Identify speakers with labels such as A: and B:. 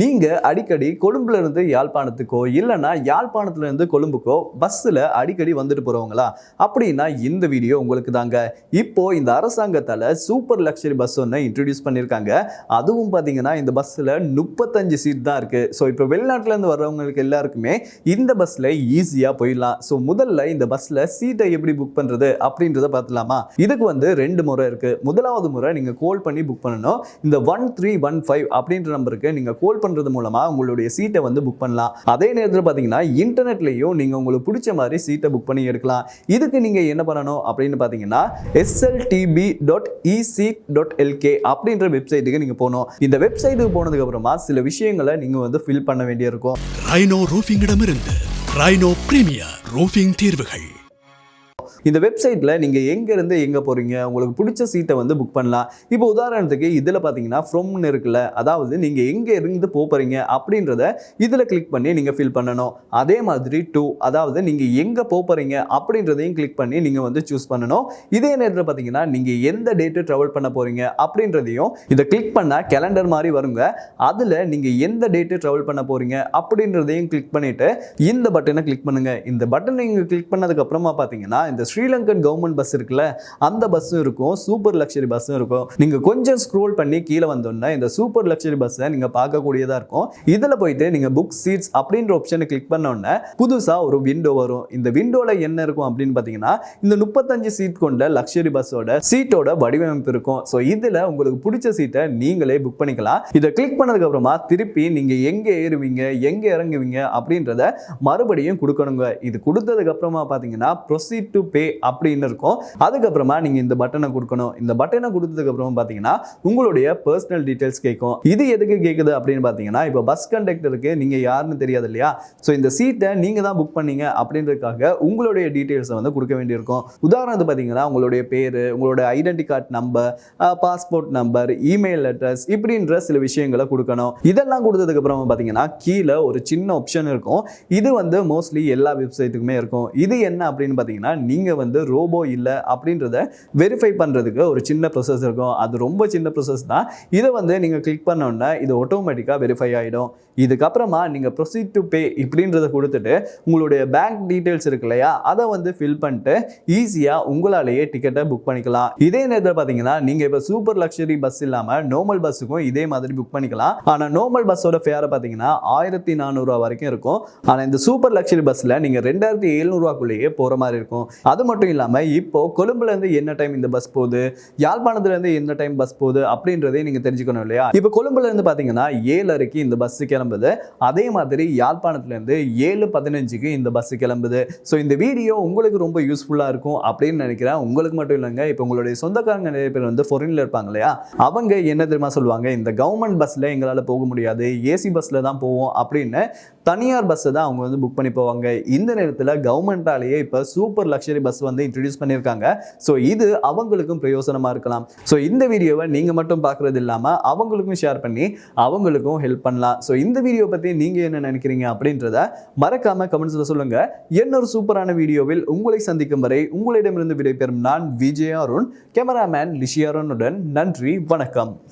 A: நீங்கள் அடிக்கடி கொழும்புல இருந்து யாழ்ப்பாணத்துக்கோ இல்லைன்னா யாழ்ப்பாணத்துல இருந்து கொழும்புக்கோ பஸ்ஸில் அடிக்கடி வந்துட்டு போகிறவங்களா அப்படின்னா இந்த வீடியோ உங்களுக்கு தாங்க. இப்போ இந்த அரசாங்கத்தால் சூப்பர் லக்ஸரி பஸ் ஒன்று இன்ட்ரடியூஸ் பண்ணியிருக்காங்க அதுவும் பார்த்தீங்கன்னா இந்த பஸ்ஸில் முப்பத்தஞ்சு சீட் தான் இருக்குது ஸோ இப்போ வெளிநாட்டிலேருந்து வர்றவங்களுக்கு எல்லாருக்குமே இந்த பஸ்ஸில் ஈஸியாக போயிடலாம். ஸோ முதல்ல இந்த பஸ்ஸில் சீட்டை எப்படி புக் பண்ணுறது அப்படின்றத பார்த்துலாமா இதுக்கு வந்து ரெண்டு முறை இருக்குது முதலாவது முறை நீங்கள் கால் பண்ணி புக் பண்ணணும். இந்த ஒன் த்ரீ ஒன் ஃபைவ் அப்படின்ற நம்பருக்கு நீங்கள் கால் பண்ணுறது மூலமாக உங்களுடைய சீட்டை வந்து புக் பண்ணலாம். அதே நேரத்தில் பார்த்தீங்கன்னா இன்டர்நெட்லேயும் நீங்கள் உங்களுக்கு பிடிச்ச மாதிரி சீட்டை புக் பண்ணி எடுக்கலாம். இதுக்கு நீங்கள் என்ன பண்ணணும் அப்படின்னு பார்த்தீங்கன்னா SLTB dot EC dot LK அப்படின்ற வெப்சைட்டுக்கு நீங்கள் போகணும். இந்த வெப்சைட்டுக்கு போனதுக்கப்புறமா சில விஷயங்களை நீங்கள் வந்து ஃபில் பண்ண வேண்டியிருக்கும்.
B: ரைனோ ரூஃபிங்கிடமிருந்து ரைனோ பிரீமியர் ரூஃபிங் தீர்வுகள்.
A: இந்த வெப்சைட்டில் நீங்கள் எங்கேருந்து எங்கே போகிறீங்க உங்களுக்கு பிடிச்ச சீட்டை வந்து புக் பண்ணலாம். இப்போ உதாரணத்துக்கு இதில் பார்த்தீங்கன்னா ஃப்ரொம்னு இருக்குல்ல அதாவது நீங்கள் எங்கே இருந்து போக போகிறீங்க அப்படின்றத இதில் கிளிக் பண்ணி நீங்கள் ஃபில் பண்ணணும். அதே மாதிரி டூ அதாவது நீங்கள் எங்கே போக போகிறீங்க அப்படின்றதையும் கிளிக் பண்ணி நீங்கள் வந்து சூஸ் பண்ணணும். இதே நேரத்தில் பார்த்தீங்கன்னா நீங்கள் எந்த டேட்டு ட்ராவல் பண்ண போகிறீங்க அப்படின்றதையும் இதை கிளிக் பண்ணால் கேலண்டர் மாதிரி வருங்க. அதில் நீங்கள் எந்த டேட்டு ட்ராவல் பண்ண போகிறீங்க அப்படின்றதையும் கிளிக் பண்ணிவிட்டு இந்த பட்டனை கிளிக் பண்ணுங்கள் இந்த பட்டனை நீங்கள் கிளிக் பண்ணதுக்கப்புறமா பார்த்தீங்கன்னா இந்த ஸ்ரீலங்கன் கவர்மெண்ட் பஸ் இருக்குல்ல அந்த பஸ்ஸும் இருக்கும் சூப்பர் லக்ஸரி பஸ்ஸும் இருக்கும். நீங்கள் கொஞ்சம் ஸ்க்ரோல் பண்ணி கீழே வந்தோன்னா இந்த சூப்பர் லக்ஸரி பஸ்ஸை நீங்கள் பார்க்கக்கூடியதாக இருக்கும். இதில் போயிட்டு நீங்கள் புக் சீட்ஸ் அப்படின்ற ஆப்ஷனை கிளிக் பண்ணோன்னே புதுசாக ஒரு விண்டோ வரும். இந்த விண்டோவில் என்ன இருக்கும் அப்படின்னு பார்த்தீங்கன்னா இந்த முப்பத்தஞ்சு சீட் கொண்ட லக்ஸரி பஸ்ஸோட சீட்டோட வடிவமைப்பு இருக்கும். ஸோ இதில் உங்களுக்கு பிடிச்ச சீட்டை நீங்களே புக் பண்ணிக்கலாம். இதை கிளிக் பண்ணதுக்கு அப்புறமா திருப்பி நீங்கள் எங்கே ஏறுவீங்க எங்கே இறங்குவீங்க அப்படின்றத மறுபடியும் கொடுக்கணுங்க. இது கொடுத்ததுக்கு அப்புறமா பார்த்தீங்கன்னா ப்ரொசீட் டு பே அப்படின்னு இருக்கும். அதுக்கப்புறமா நீங்கள் இந்த பட்டனை கொடுக்கணும். இந்த பட்டனை கொடுத்ததுக்கப்புறமா பார்த்தீங்கன்னா உங்களுடைய பர்சனல் டீட்டெயில்ஸ் கேட்கும் இது எதுக்கு கேட்குது அப்படின்னு பார்த்தீங்கன்னா இப்போ பஸ் கண்டக்டருக்கு நீங்கள் யாருன்னு தெரியாது இல்லையா? ஸோ இந்த சீட்டை நீங்கள் தான் புக் பண்ணீங்க அப்படின்றதுக்காக உங்களுடைய டீட்டெயில்ஸை வந்து கொடுக்க வேண்டியிருக்கும். உதாரணத்துக்கு பார்த்தீங்கன்னா உங்களுடைய பேர் உங்களோட identity card number passport number email address இப்படின்ற சில விஷயங்களை கொடுக்கணும். இதெல்லாம் கொடுத்ததுக்கு அப்புறமா பார்த்தீங்கன்னா கீழே ஒரு சின்ன ஆப்ஷன் இருக்கும். இது வந்து மோஸ்ட்லி எல்லா வெப்சைட்டுக்குமே இருக்கும். இது என்ன அப்படின்னு பார்த்தீங்கன்னா நீங்கள் வந்து ரோபோ இல்லை அப்படின்றத வெரிஃபை பண்ணுறதுக்கு ஒரு சின்ன ப்ரொசஸ் இருக்கும். அது ரொம்ப சின்ன ப்ரொசஸ் தான். இதை வந்து நீங்கள் கிளிக் பண்ணோன்னா இது ஆட்டோமேட்டிக்காக வெரிஃபை ஆகிடும் இதுக்கப்புறமா நீங்கள் ப்ரொசீட் டு பே இப்படின்றத கொடுத்துட்டு உங்களுடைய பேங்க் டீட்டெயில்ஸ் இருக்கு இல்லையா? அதை வந்து ஃபில் பண்ணிட்டு ஈஸியாக உங்களாலேயே டிக்கெட்டை புக் பண்ணிக்கலாம். இதே நேரத்தில் பார்த்தீங்கன்னா நீங்கள் இப்போ சூப்பர் லக்ஸரி பஸ் இல்லாமல் நார்மல் பஸ்ஸுக்கும் இதே மாதிரி புக் பண்ணிக்கலாம். ஆனால் நார்மல் பஸ்ஸோட ஃபேரை பார்த்தீங்கன்னா ஆயிரத்தி நானூறுரூவா வரைக்கும் இருக்கும். ஆனால் இந்த சூப்பர் லக்ஸரி பஸ்ஸில் நீங்கள் ரெண்டாயிரத்தி எழுநூறுவாக்குள்ளேயே போகிற மாதிரி இருக்கும். அது மட்டும் இல்லாமல் இப்போ கொழும்புலேருந்து என்ன டைம் இந்த பஸ் போகுது? யாழ்ப்பாணத்துலேருந்து எந்த டைம் பஸ் போகுது? அப்படின்றதையும் நீங்கள் தெரிஞ்சுக்கணும் இல்லையா? இப்போ கொழும்புலேருந்து பார்த்தீங்கன்னா ஏழரைக்கு இந்த பஸ்ஸு கிளம்புது. அதே மாதிரி யாழ்ப்பாணத்துலேருந்து ஏழு பதினஞ்சுக்கு இந்த பஸ் கிளம்புது. ஸோ இந்த வீடியோ உங்களுக்கு ரொம்ப யூஸ்ஃபுல்லாக இருக்கும் அப்படின்னு நினைக்கிறேன். உங்களுக்கு மட்டும் இல்லைங்க இப்போ உங்களுடைய சொந்தக்காரங்க நிறைய பேர் வந்து ஃபொரினில் இருப்பாங்க இல்லையா? அவங்க என்ன தெரியுமா சொல்லுவாங்க? இந்த கவர்மெண்ட் பஸ்ஸில் எங்களால் போக முடியாது. ஏசி பஸ்ஸில் தான் போவோம் அப்படின்னு தனியார் பஸ்ஸை தான் அவங்க வந்து புக் பண்ணி போவாங்க. இந்த நேரத்தில் கவர்மெண்ட்டாலேயே இப்போ சூப்பர் லக்ஸரி பஸ் வந்து இன்ட்ரடியூஸ் பண்ணியிருக்காங்க. ஸோ இது அவங்களுக்கும் பிரயோசனமாக இருக்கலாம். ஸோ இந்த வீடியோவை நீங்கள் மட்டும் பார்க்குறது இல்லாமல் அவங்களுக்கும் ஷேர் பண்ணி அவங்களுக்கும் ஹெல்ப் பண்ணலாம். ஸோ இந்த வீடியோ பற்றி நீங்கள் என்ன நினைக்கிறீங்க அப்படின்றத மறக்காமல் கமெண்ட்ஸில் சொல்லுங்கள் இன்னொரு சூப்பரான வீடியோவில் உங்களை சந்திக்கும் வரை உங்களிடமிருந்து விடைபெறும் நான் விஜய் அருண் கேமராமேன் லிஷி அருணுடன் நன்றி வணக்கம்.